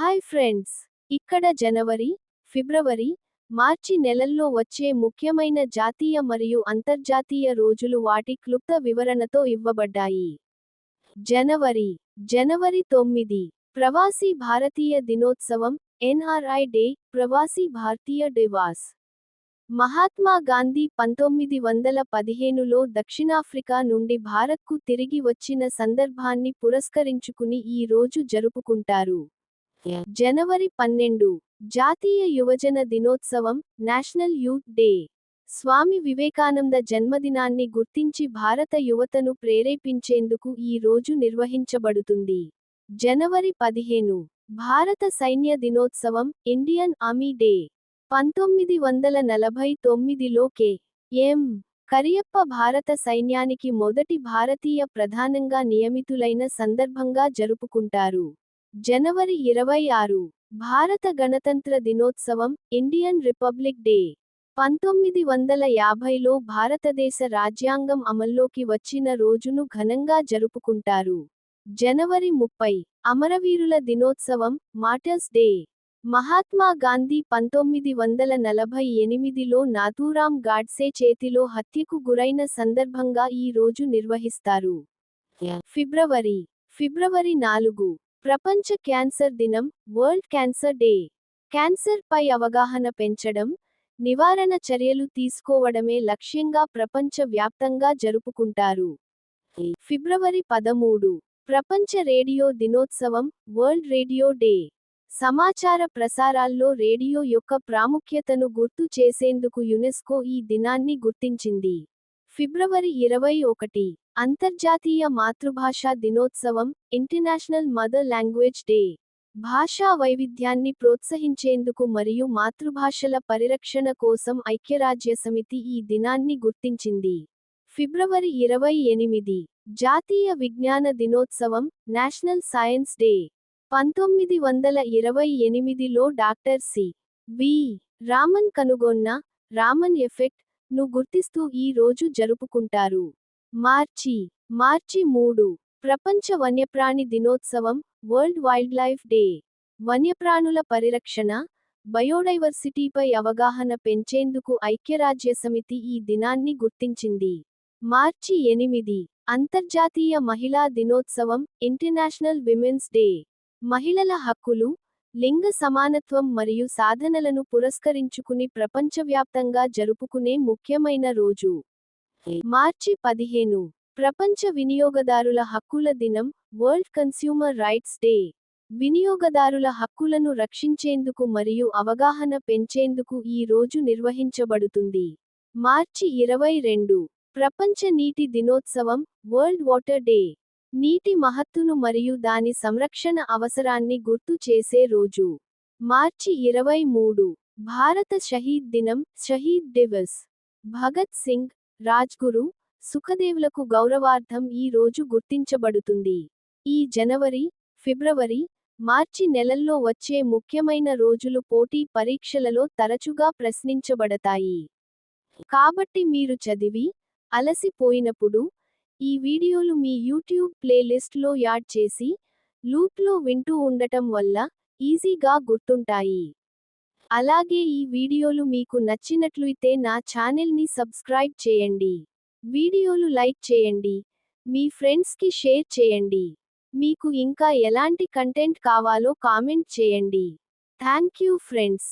Hi friends ఇక్కడ జనవరి ఫిబ్రవరి మార్చి నెలల్లో వచ్చే ముఖ్యమైన జాతీయ మరియు అంతర్జాతీయ రోజులు వాటి క్లుప్త వివరణతో ఇవ్వబడ్డాయి. జనవరి జనవరి తొమ్మిది ప్రవాసీ భారతీయ దినోత్సవం ఎన్ఆర్ఐ డే ప్రవాసీ భారతీయ డివాస్ మహాత్మా గాంధీ పంతొమ్మిది వందల పదిహేనులో దక్షిణాఫ్రికా నుండి భారత్కు తిరిగి వచ్చిన సందర్భాన్ని పురస్కరించుకుని ఈ రోజు జరుపుకుంటారు. జనవరి పన్నెండు జాతీయ యువజన దినోత్సవం national youth day. Swami Vivekananda జన్మదినాన్ని గుర్తించి భారత యువతను ప్రేరేపించేందుకు ఈ రోజు నిర్వహించబడుతుంది. జనవరి పదిహేను భారత సైన్య దినోత్సవం ఇండియన్ ఆర్మీ డే. పంతొమ్మిది వందల నలభై తొమ్మిదిలో కె. ఎం. కరియప్ప భారత సైన్యానికి మొదటి భారతీయ ప్రధానంగా నియమితులైన సందర్భంగా జరుపుకుంటారు. జనవరి ఇరవై ఆరు భారత గణతంత్ర దినోత్సవం ఇండియన్ రిపబ్లిక్ డే. పంతొమ్మిది వందల యాభైలో భారతదేశ రాజ్యాంగం అమల్లోకి వచ్చిన రోజును ఘనంగా జరుపుకుంటారు. జనవరి ముప్పై అమరవీరుల దినోత్సవం మాటర్స్ డే. మహాత్మా గాంధీ పంతొమ్మిది వందల నలభై ఎనిమిదిలో నాథూరాం గాడ్సే చేతిలో హత్యకు గురైన సందర్భంగా ఈ రోజు నిర్వహిస్తారు. ఫిబ్రవరి ఫిబ్రవరి నాలుగు ప్రపంచ క్యాన్సర్ దినం వరల్డ్ క్యాన్సర్ డే. క్యాన్సర్ పై అవగాహన పెంచడం నివారణ చర్యలు తీసుకోవడమే లక్ష్యంగా ప్రపంచ వ్యాప్తంగా జరుపుకుంటారు. ఫిబ్రవరి పదమూడు. ప్రపంచ రేడియో దినోత్సవం వరల్డ్ రేడియో డే. సమాచార ప్రసారాల్లో రేడియో యొక్క ప్రాముఖ్యతను గుర్తు చేసేందుకు యునెస్కో ఈ దినాన్ని గుర్తించింది. ఫిబ్రవరి ఇరవై ఒకటి అంతర్జాతీయ మాతృభాషా దినోత్సవం ఇంటర్నేషనల్ మదర్ లాంగ్వేజ్ డే. భాషా వైవిధ్యాన్ని ప్రోత్సహించేందుకు మరియు మాతృభాషల పరిరక్షణ కోసం ఐక్యరాజ్యసమితి ఈ దినాన్ని గుర్తించింది. ఫిబ్రవరి ఇరవై ఎనిమిది జాతీయ విజ్ఞాన దినోత్సవం నేషనల్ సైన్స్ డే. పంతొమ్మిది వందల ఇరవై ఎనిమిదిలో డాక్టర్ సి. వి. రామన్ కనుగొన్న రామన్ ఎఫెక్ట్ ను గుర్తిస్తూ ఈ రోజు జరుపుకుంటారు. మార్చి మార్చి మూడు ప్రపంచ వన్యప్రాణి దినోత్సవం వరల్డ్ వైల్డ్ లైఫ్ డే. వన్యప్రాణుల పరిరక్షణ బయోడైవర్సిటీపై అవగాహన పెంచేందుకు ఐక్యరాజ్యసమితి ఈ దినాన్ని గుర్తించింది. మార్చి ఎనిమిది అంతర్జాతీయ మహిళా దినోత్సవం ఇంటర్నేషనల్ విమెన్స్ డే. మహిళల హక్కులు లింగ సమానత్వం మరియు సాధనలను పురస్కరించుకుని ప్రపంచవ్యాప్తంగా జరుపుకునే ముఖ్యమైన రోజు. మార్చి పదిహేను. ప్రపంచ వినియోగదారుల హక్కుల దినం వరల్డ్ కన్స్యూమర్ రైట్స్ డే. వినియోగదారుల హక్కులను రక్షించేందుకు మరియు అవగాహన పెంచేందుకు ఈ రోజు నిర్వహించబడుతుంది. మార్చి ఇరవై రెండు. ప్రపంచ నీటి దినోత్సవం వరల్డ్ వాటర్ డే. నీటి మహత్తును మరియు దాని సంరక్షణ అవసరాన్ని గుర్తు చేసే రోజు. మార్చి ఇరవై మూడు. భారత షహీద్ దినం షహీద్ దివస్. భగత్ సింగ్ రాజ్గురు సుఖదేవులకు గౌరవార్థం ఈ రోజు గుర్తించబడుతుంది. ఈ జనవరి ఫిబ్రవరి మార్చి నెలల్లో వచ్చే ముఖ్యమైన రోజులు పోటీ పరీక్షలలో తరచుగా ప్రశ్నించబడతాయి. కాబట్టి మీరు చదివి అలసిపోయినప్పుడు ఈ వీడియోలు మీ యూట్యూబ్ ప్లేలిస్ట్లో యాడ్ చేసి లూప్లో వింటూ ఉండటం వల్ల ఈజీగా గుర్తుంటాయి. అలాగే ఈ వీడియోలు మీకు నచ్చినట్లయితే నా ఛానల్ని సబ్స్క్రైబ్ చేయండి. వీడియోలు లైక్ చేయండి. మీ ఫ్రెండ్స్కి షేర్ చేయండి. మీకు ఇంకా ఎలాంటి కంటెంట్ కావాలో కామెంట్ చేయండి. Thank you friends.